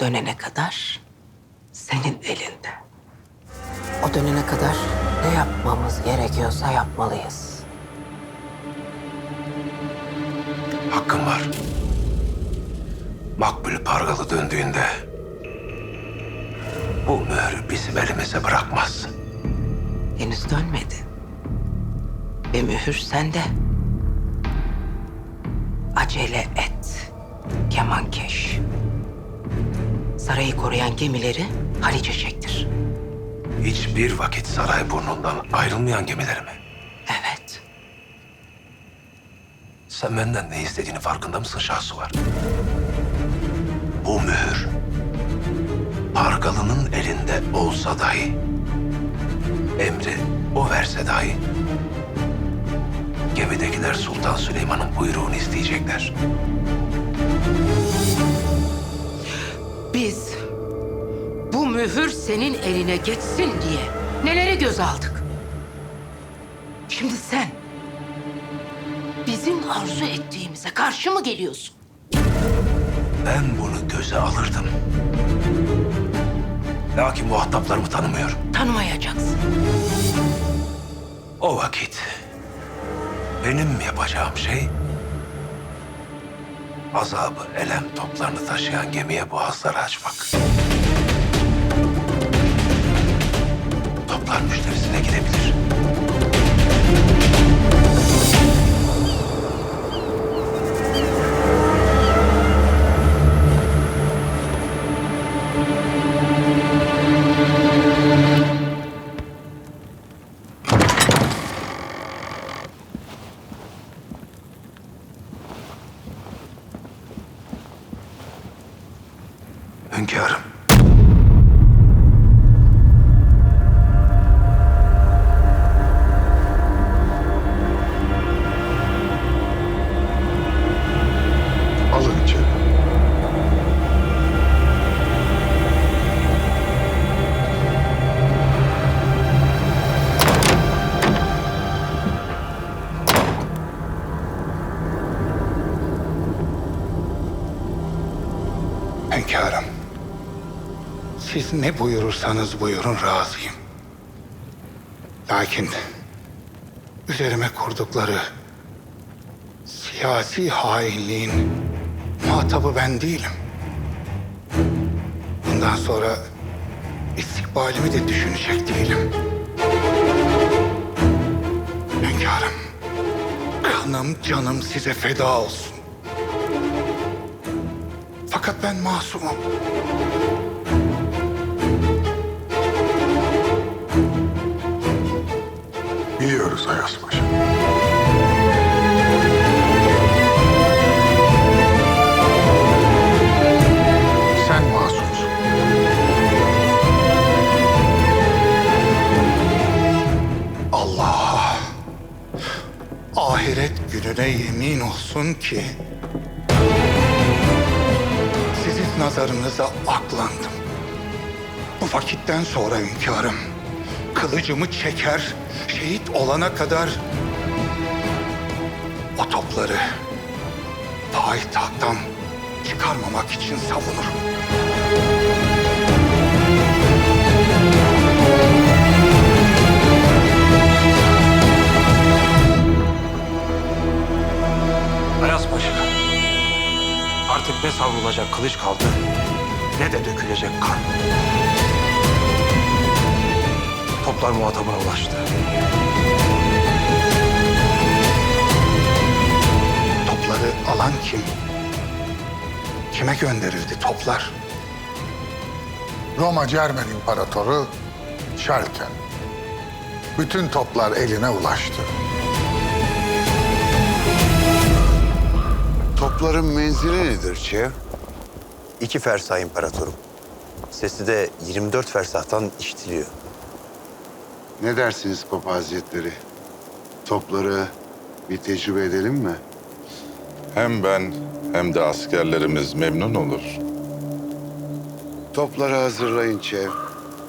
Dönene kadar senin elinde. O dönene kadar ne yapmamız gerekiyorsa yapmalıyız. Hakkım var. Makbul Pargalı döndüğünde bu mührü bizim elimize bırakmaz. Henüz dönmedi. Ve mühür sende. Acele et. Kemankeş. Sarayı koruyan gemileri Haliç'e çektir. Hiçbir vakit saray burnundan ayrılmayan gemileri mi? Evet. Sen benden ne istediğini farkında mısın Şahsuvar? Bu mühür Pargalı'nın elinde olsa dahi emri o verse dahi gemidekiler Sultan Süleyman'ın buyruğunu isteyecekler. Mühür senin eline geçsin diye nelere göz aldık? Şimdi sen bizim arzu ettiğimize karşı mı geliyorsun? Ben bunu göze alırdım. Lakin muhataplarımı tanımıyorum. Tanımayacaksın. O vakit benim yapacağım şey azabı, elem toplarını taşıyan gemiye boğazları açmak. Toplar müşterisine gidebilir. Hünkârım. Siz ne buyurursanız buyurun razıyım. Lakin üzerime kurdukları siyasi hainliğin muhatabı ben değilim. Bundan sonra istikbalimi de düşünecek değilim. Hünkârım, kanım canım size feda olsun. Fakat ben masumum. Biliyoruz Ayasbaşı. Sen masumsun. Allah'a ahiret gününe yemin olsun ki nazarınıza aklandım. Bu vakitten sonra hünkârım kılıcımı çeker şehit olana kadar o topları payitahttan çıkarmamak için savunurum. Kılıç kaldı ne de dökülecek kan. Toplar muhatabına ulaştı. Topları alan kim? Kime gönderildi toplar? Roma Cermen İmparatoru Şarken. Bütün toplar eline ulaştı. Topların menzili nedir Çev? İki fersah imparatorum. Sesi de 24 fersahtan işitiliyor. Ne dersiniz Papa Hazretleri? Topları bir tecrübe edelim mi? Hem ben hem de askerlerimiz memnun olur. Topları hazırlayın Çev.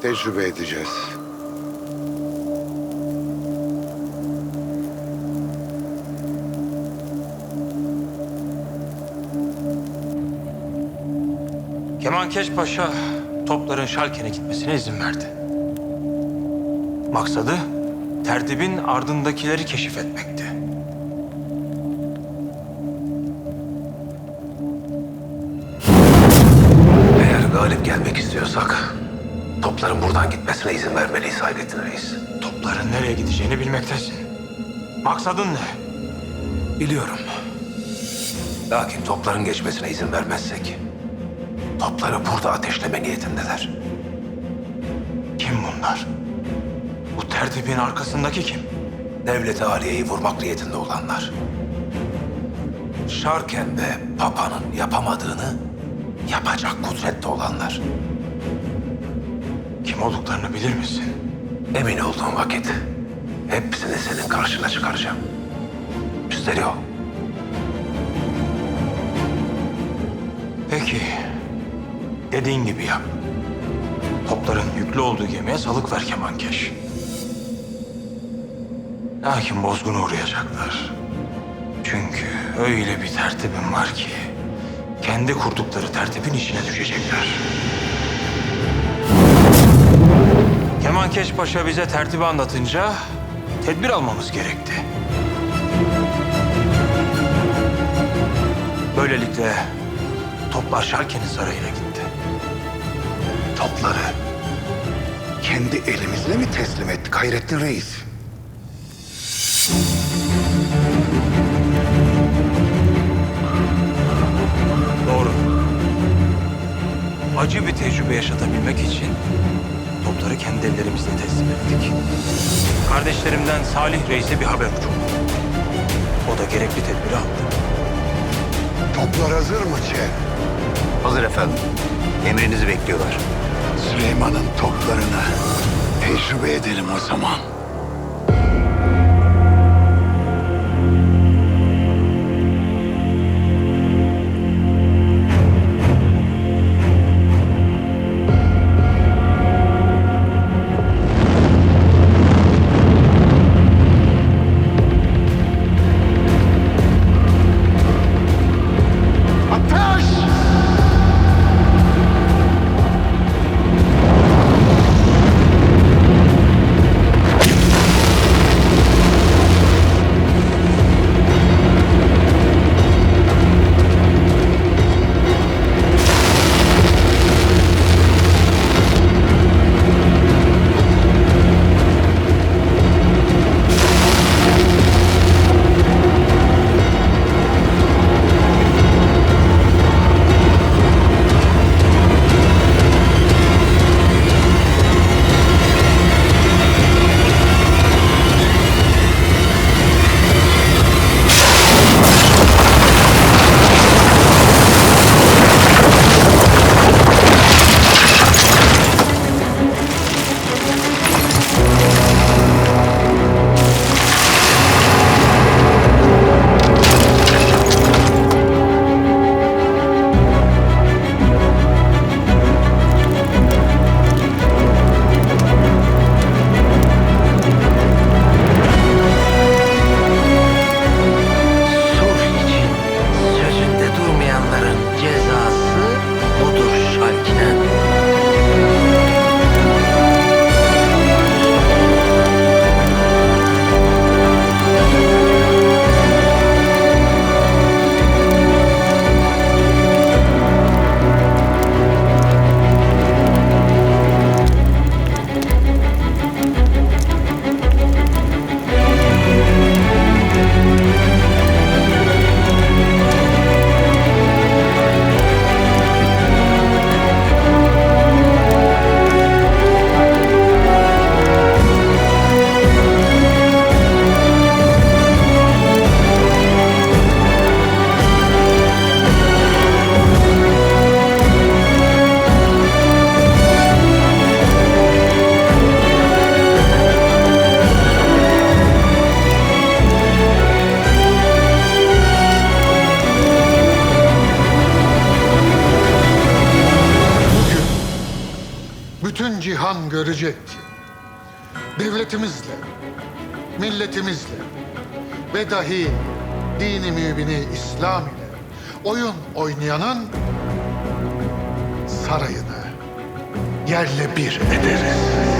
Tecrübe edeceğiz. Kemankeş Paşa topların Şalken'e gitmesine izin verdi. Maksadı tertibin ardındakileri keşif etmekti. Eğer galip gelmek istiyorsak topların buradan gitmesine izin vermeliyiz Hayrettin Reis. Topların nereye gideceğini bilmektesin. Maksadın ne? Biliyorum. Lakin topların geçmesine izin vermezsek topları burada ateşleme niyetindeler. Kim bunlar? Bu tertibin arkasındaki kim? Devlet-i Aliye'yi vurmak niyetinde olanlar. Şarken ve Papa'nın yapamadığını yapacak kudrette olanlar. Kim olduklarını bilir misin? Emin olduğum vakit hepsini senin karşına çıkaracağım. Üstelik o Peki. Dediğin gibi yap. Topların yüklü olduğu gemiye salık ver Kemankeş. Lakin bozguna uğrayacaklar. Çünkü öyle bir tertibim var ki... ...kendi kurdukları tertibin içine düşecekler. Kemankeş Paşa bize tertibi anlatınca... ...tedbir almamız gerekti. Böylelikle toplar Şalken'in sarayına gitti. Topları kendi elimizle mi teslim ettik Hayrettin Reis? Doğru. Acı bir tecrübe yaşatabilmek için topları kendi ellerimizle teslim ettik. Kardeşlerimden Salih Reis'e bir haber uçurdu. O da gerekli tedbiri aldı. Toplar hazır mı Çev? Hazır efendim. Emrinizi bekliyorlar. Süleyman'ın toplarını tecrübe edelim o zaman. Cihan görecek ki devletimizle, milletimizle ve dahi dini mübini İslam ile oyun oynayanın sarayını yerle bir ederiz.